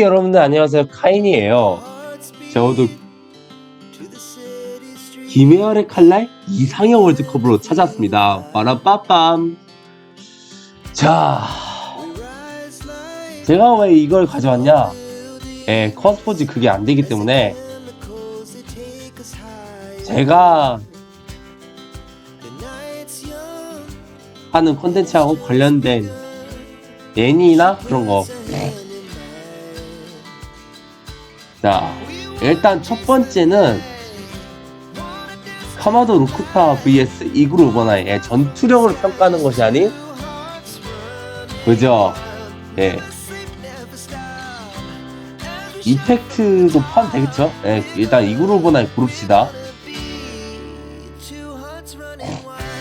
여러분들 안녕하세요. 카인이에요. 저도 김혜열의 칼날 이상형 월드컵으로 찾았습니다. 빠라빠빰 자 제가 왜 이걸 가져왔냐? 예, 커스포즈 그게 안 되기 때문에 제가 하는 콘텐츠하고 관련된 애니나 그런 거 자, 일단 첫 번째는 카마도 루쿠타 vs 이그루 오버나이의 전투력으로 평가하는 것이 아닌 그죠? 예. 이펙트도 포함되겠죠? 예, 일단 이그루 오버나이 고릅시다.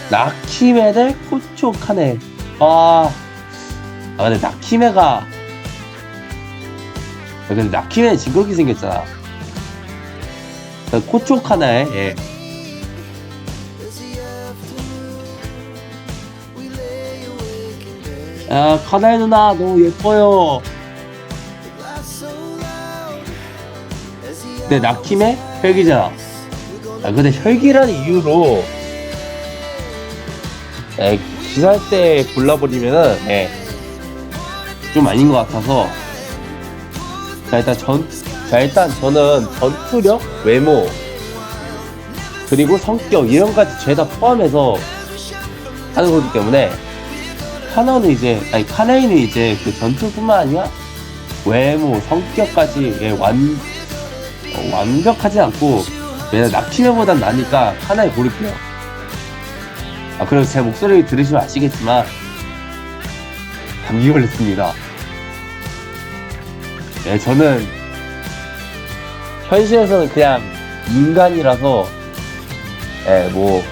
나키메 대 코초 카네. 아, 아 근데 나키메가 야, 근데 나키메 징그럽게 생겼잖아. 코초 카나에 예. 야 카나에 누나 너무 예뻐요. 근데 나키메 혈기잖아. 아 근데 혈기라는 이유로 에, 기사할 때 골라버리면은 예, 좀 아닌 것 같아서 자 일단 전, 자 일단 저는 전투력, 외모 그리고 성격 이런 가지 죄다 포함해서 하는 거기 때문에 카나는 이제 아니 카나이는 이제 그 전투뿐만 아니라 외모, 성격까지 예, 완 어, 완벽하지 않고 왜냐 나키메보단 나니까 카나이 고를게요. 아, 그리고 제 목소리 들으시면 아시겠지만, 감기 걸렸습니다. 네, 저는, 현실에서는 그냥 인간이라서, 예, 뭐,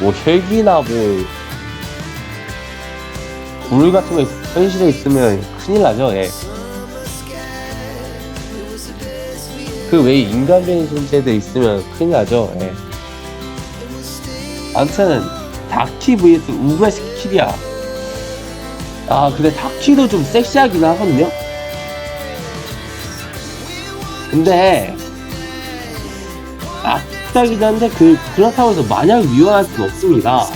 뭐, 혈기나 뭐, 굴 같은 거 있- 현실에 있으면 큰일 나죠, 예. 그 외에 인간적인 존재들 있으면 큰일 나죠, 예. 아무튼 다키 vs 우가시 키리야 아 근데 다키도 좀 섹시하긴 하거든요? 근데 악당이긴 한데 그 그렇다고 해서 마냥 위험할 수는 없습니다.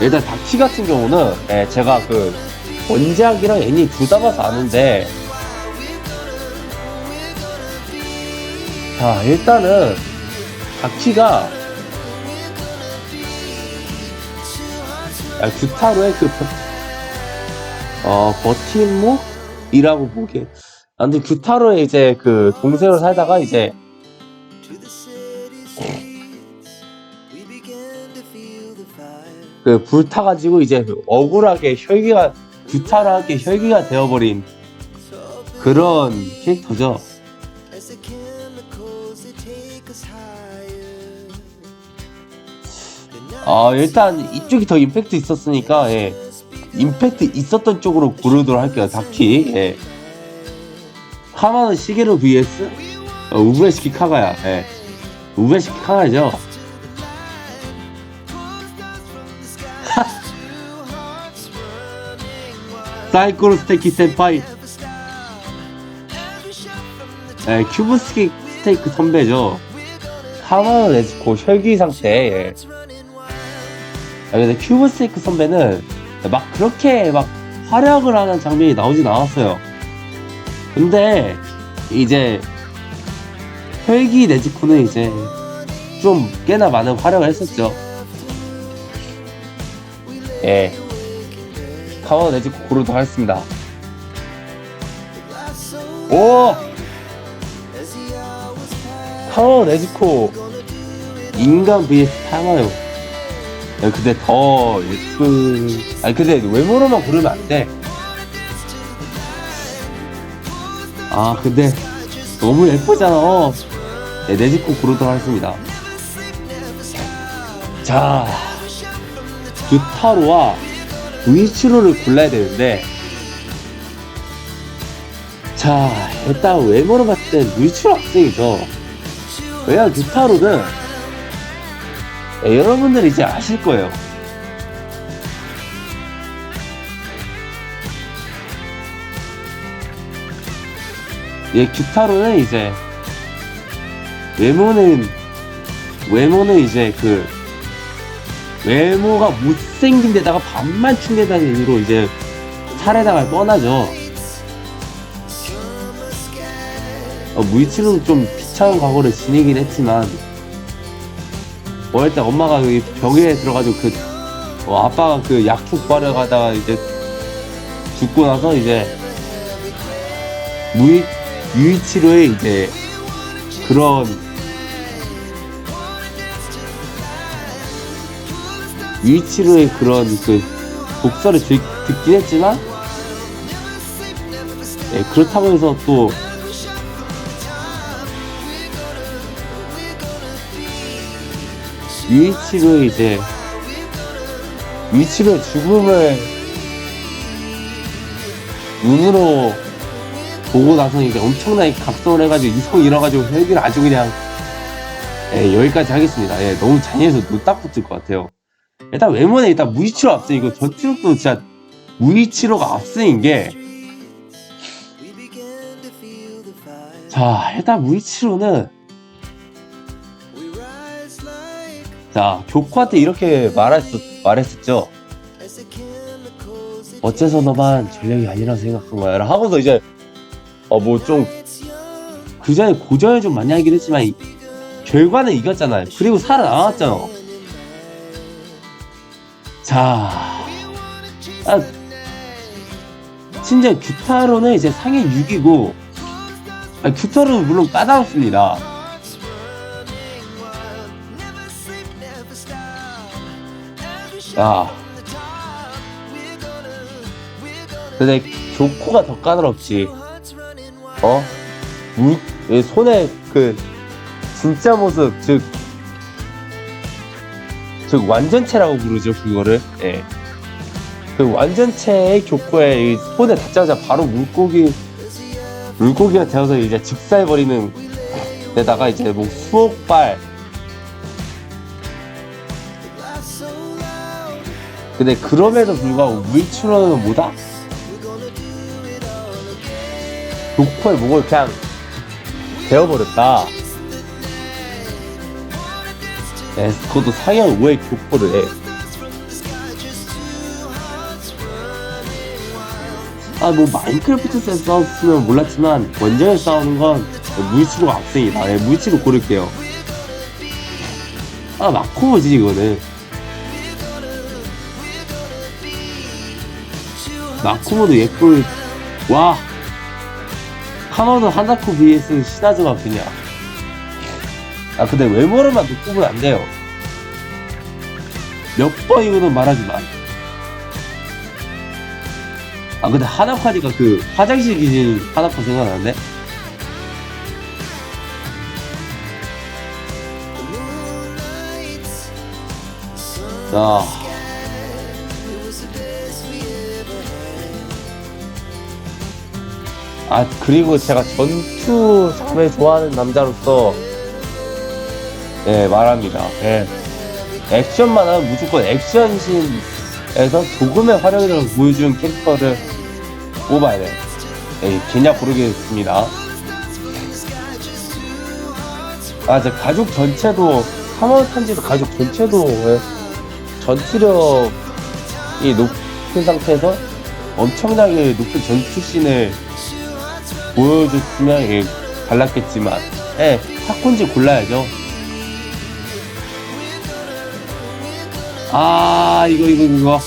일단 다키 같은 경우는 예, 제가 그 원작이랑 애니 둘 다 봐서 아는데 자, 일단은 다키가 아, 규타로의 그 버, 어, 버팀목이라고 보기에 아, 근데 규타로의 이제 그 동생으로 살다가 이제 그 불타가지고 이제 억울하게 혈기가 규타로하게 혈기가 되어버린 그런 캐릭터죠. 아 일단 이쪽이 더 임팩트 있었으니까 예. 임팩트 있었던 쪽으로 고르도록 할게요 다키 예. 하마는 시게로 vs 어, 우브레시키 카가야 예. 우브레시키 카가죠 사이코로 스테이키 센파이 예, 큐브 스테이크, 스테이크 선배죠 하마는 레즈코 혈기 상태 예. 아, 근데 큐브 스테이크 선배는 막 그렇게 막 활약을 하는 장면이 나오진 않았어요. 근데 이제 혈기 네즈코는 이제 좀 꽤나 많은 활약을 했었죠. 예. 카워 네즈코 고르도록 하겠습니다. 오! 카워 네즈코 인간 vs 타마요. 야, 근데 더 예쁜 아니 근데 외모로만 고르면 안 돼. 아 근데 너무 예쁘잖아. 네, 내집고 고르도록 하겠습니다. 자 규타로와 우이치로를 골라야 되는데 자 일단 외모로 봤을 땐 우이치로 학생이죠. 왜냐면 규타로는 예, 여러분들 이제 아실 거예요. 예, 규타로는 이제 외모는 외모는 이제 그 외모가 못생긴 데다가 반만 충대다는 이유로 이제 살해당할 뻔하죠. 어, 무이치는 좀 비참한 과거를 지니긴 했지만 어릴 때 엄마가 그 병에 들어가지고 그 어, 아빠가 그 약초 구하려 가다가 이제 죽고 나서 이제 무이 유이치로의 이제 그런 유이치로의 그런 그 독서를 듣, 듣긴 했지만 예, 그렇다고 해서 또 유이치로의 이제 유이치로의 죽음을 눈으로 보고 나서 이제 엄청나게 각성을 해가지고 이성 잃어가지고 혈기를 아주 그냥 예, 여기까지 하겠습니다. 예, 너무 잔인해서 노딱 붙을 것 같아요. 일단 외모는 일단 무이치로 앞서이고 전투력도 진짜 무이치로가 앞서인 게 자, 일단 무이치로는 자, 교코한테 이렇게 말했었, 말했었죠. 어째서 너만 전력이 아니라고 생각한 거야? 하고서 이제, 어, 뭐 좀, 그 전에 고전을 좀 많이 하긴 했지만, 이- 결과는 이겼잖아요. 그리고 살아남았잖아. 자, 아, 심지어 규타로는 이제 상위 6이고, 아, 규타로는 물론 까다롭습니다. 야. 근데 조코가 더 까다롭지. 어? 물, 이 손에 그 진짜 모습 즉, 즉 완전체라고 부르죠 그거를. 예. 그 완전체의 교코에 이 손에 닿자마자 바로 물고기 물고기가 되어서 이제 직사해버리는 데다가 이제 뭐 수억 발 근데 그럼에도 불구하고 무이치로는 뭐다? 교코의 목을 그냥 베어버렸다. 네, 그것도 상향 5의 교코를 해. 아, 뭐, 마인크래프트에서 싸웠으면 몰랐지만, 원정에 싸우는 건 무이치로가 앞생이다. 네, 무이치로 고를게요. 아, 마코모지, 이거는. 마코모도 예쁠, 와! 카노는 하나코 vs 시나즈가 그냥. 아, 근데 외모로만 보면 안 돼요. 몇 번이고는 말하지만. 아, 근데 하나카니까 그 화장실 기진 하나카 생각나네? 자. 아, 그리고 제가 전투 장르 좋아하는 남자로서, 예, 말합니다. 예. 액션만 하면 무조건 액션신에서 조금의 화력을 보여준 캐릭터를 뽑아야 돼. 예, 개냐 고르겠습니다. 아, 저 가족 전체도, 카마우 탄지도 가족 전체도, 예, 전투력이 높은 상태에서 엄청나게 높은 전투씬을 보여줬으면 예, 달랐겠지만, 예, 사콘지 골라야죠. 아, 이거, 이거, 이거.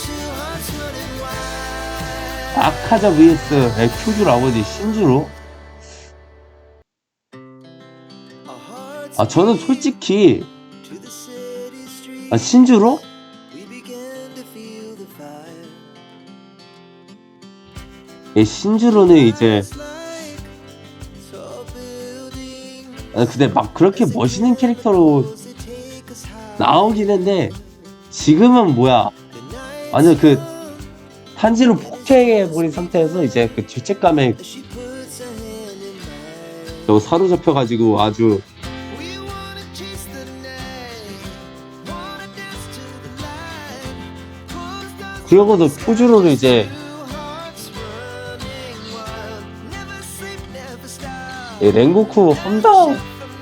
아카자 vs 예, 큐주로 아버지 신주로? 아, 저는 솔직히, 아, 신주로? 예, 신주로는 이제, 아, 근데 막 그렇게 멋있는 캐릭터로 나오긴 했는데 지금은 뭐야? 아니 그 탄지로 폭행해버린 상태에서 이제 그 죄책감에 또 사로잡혀가지고 아주 그러고도 표준으로 이제 예, 랭고쿠 험다운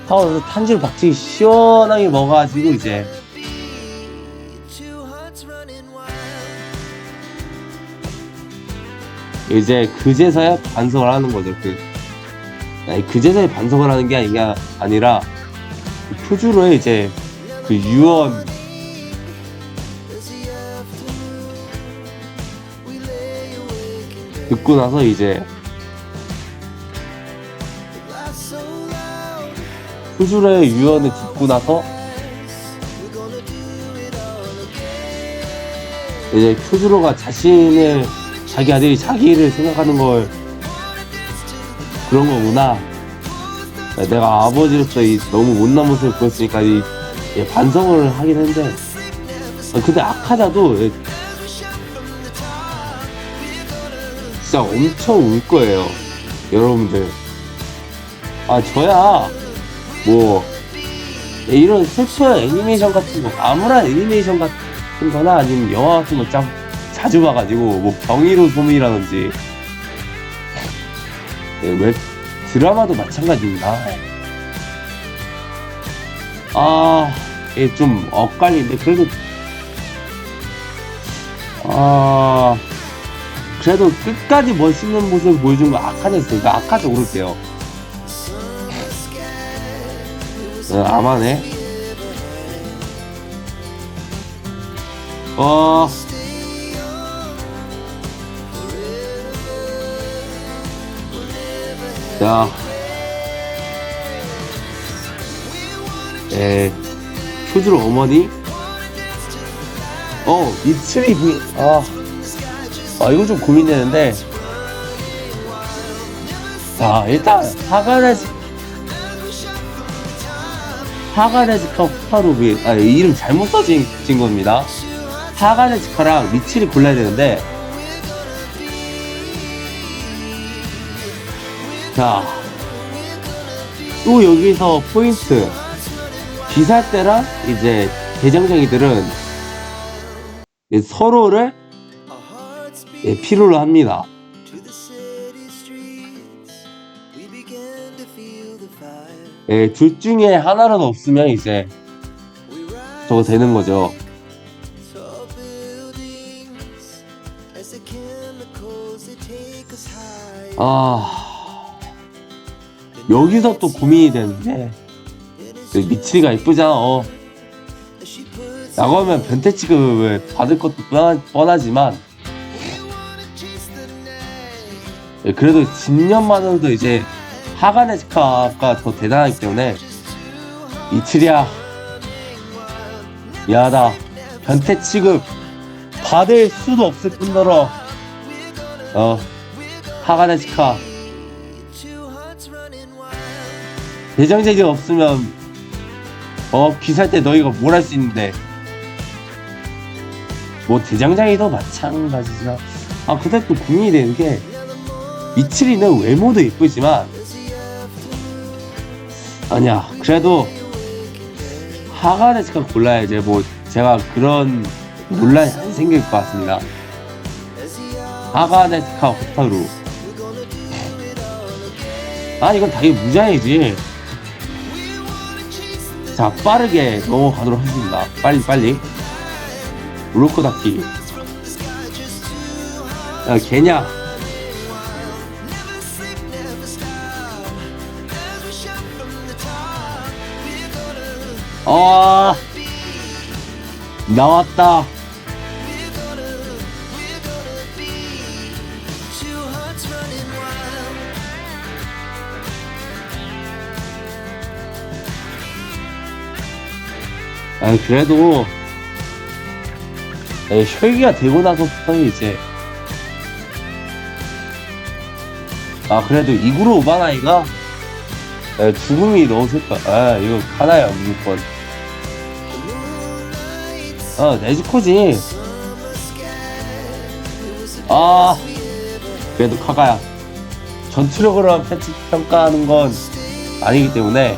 타워에서 탄지를 박치기 시원하게 먹어가지고 이제. 이제 그제서야 반성을 하는 거죠. 그 아니, 그제서야 반성을 하는 게 아니, 아니라 그 표주로의 이제 그 유언. 듣고 나서 이제 표주로의 유언을 듣고 나서 이제 표주로가 자신을 자기 아들이 자기를 생각하는 걸 그런 거구나. 내가 아버지로서 이 너무 못난 모습을 보였으니까 이, 예, 반성을 하긴 했는데 아, 근데 아카자도 예, 진짜 엄청 울 거예요. 여러분들. 아 저야 뭐 예, 이런 슬픈 애니메이션 같은 거 아무런 애니메이션 같은 거나 아니면 영화 같은 거짱 자주 봐가지고 뭐 경이로 소문이라든지 예, 웹 드라마도 마찬가지입니다. 아, 예, 좀 엇갈리는데 그래도 아 그래도 끝까지 멋있는 모습을 보여준 거 아카자였으니까 아카자 오를게요. 어, 아마네. 어. 자. 에, 표주로 어머니? 어, 부, 아. 아, 이거 좀 고민되는데. 자, 일단, 하가네 즈, 하가네즈카 후타루비, 아, 이름 잘못 써진 진 겁니다. 하가네즈카랑 미치를 골라야 되는데, 자, 또 여기서 포인트. 비살대랑 이제 대장장이들은 서로를 예, 필요로 합니다. 예, 둘 중에 하나라도 없으면 이제 저거 되는 거죠. 아, 여기서 또 고민이 되는데, 그 미치가 이쁘잖아. 어. 라고 하면 변태 취급을 받을 것도 뻔하, 뻔하지만, 예, 그래도 진년만으로도 이제 직화가 더 대단하기 때문에, 이치리야, 미안하다. 변태 취급 받을 수도 없을 뿐더러, 어, 직화 대장제이 없으면 어 귀살 때 너희가 뭘 할 수 있는데. 뭐 대장장이도 마찬가지지만. 아 근데 또 고민이 되는 게 미츠리는 외모도 이쁘지만 아니야. 그래도 하가네스카 골라야지 뭐 제가 그런 논란이 안 생길 것 같습니다. 하가네스카 호타루. 아 이건 당연히 무자이지. 자 빠르게 넘어가도록 하겠습니다. 빨리 빨리. 로코 닫기 야 개냐 아 나왔다. 아 그래도 에, 혈기가 되고 나서부터 이제 아 그래도 이구로 오바나이가 에, 죽음이 너무 슬퍼. 아 이거 카나야 무조건 어, 에지코지. 아, 그래도 카가야. 전투력으로 평가하는 건 아니기 때문에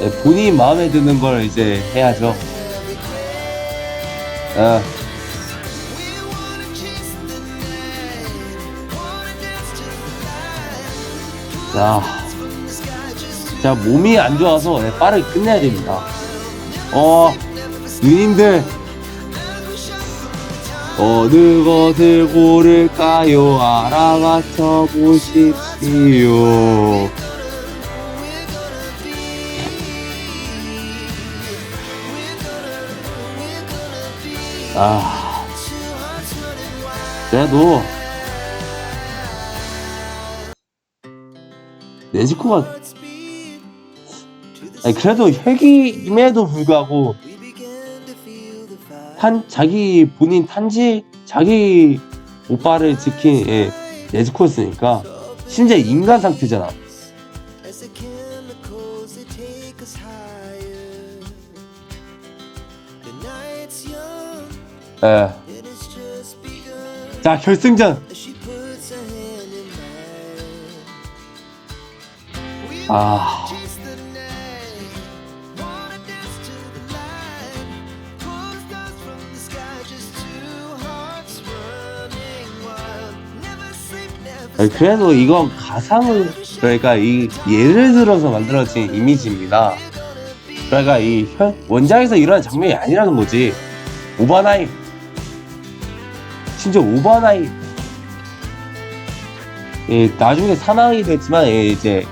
네, 본인 마음에 드는 걸 이제 해야죠. 어. 자, 자 몸이 안 좋아서 네, 빠르게 끝내야 됩니다. 어. 누님들 어느 것을 고를까요? 알아맞혀 보십시오. 아, 그래도 네지코가 아니, 그래도 혁이임에도 불구하고 탄 자기 본인 탄지 자기 오빠를 지킨 예, 네즈코였으니까 심지어 인간 상태잖아. 예. 자 결승전. As 그래도 이건 가상을 그러니까 이 예를 들어서 만들어진 이미지입니다. 그러니까 이 현, 원작에서 일어난 장면이 아니라는 거지. 오바나이 진짜 오바나이 예, 나중에 사망이 됐지만 예, 이제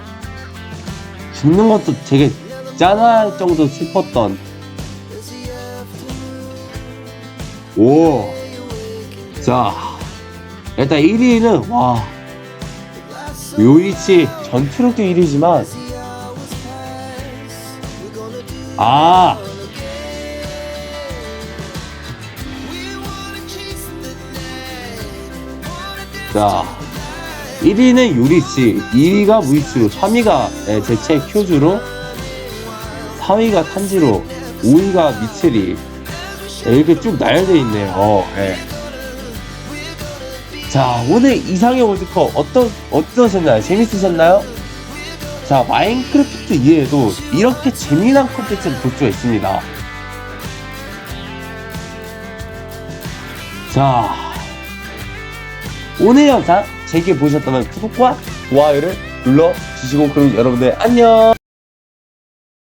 죽는 것도 되게 짠할 정도 슬펐던 오. 자, 일단 1위는 와 요이치 전투력도 1위지만 아 자, 1위는 요리치, 2위가 무이치로, 3위가 예, 대체 큐즈로, 4위가 탄지로, 5위가 미츠리. 예, 이렇게 쭉 나열되어 있네요. 어, 예. 자, 오늘 이상의 월드컵 어떠, 어떠셨나요? 재밌으셨나요? 자, 마인크래프트 이외에도 이렇게 재미난 콘텐츠를 볼 수가 있습니다. 자, 오늘 영상 재밌게 보셨다면 구독과 좋아요를 눌러주시고 그럼 여러분들 안녕!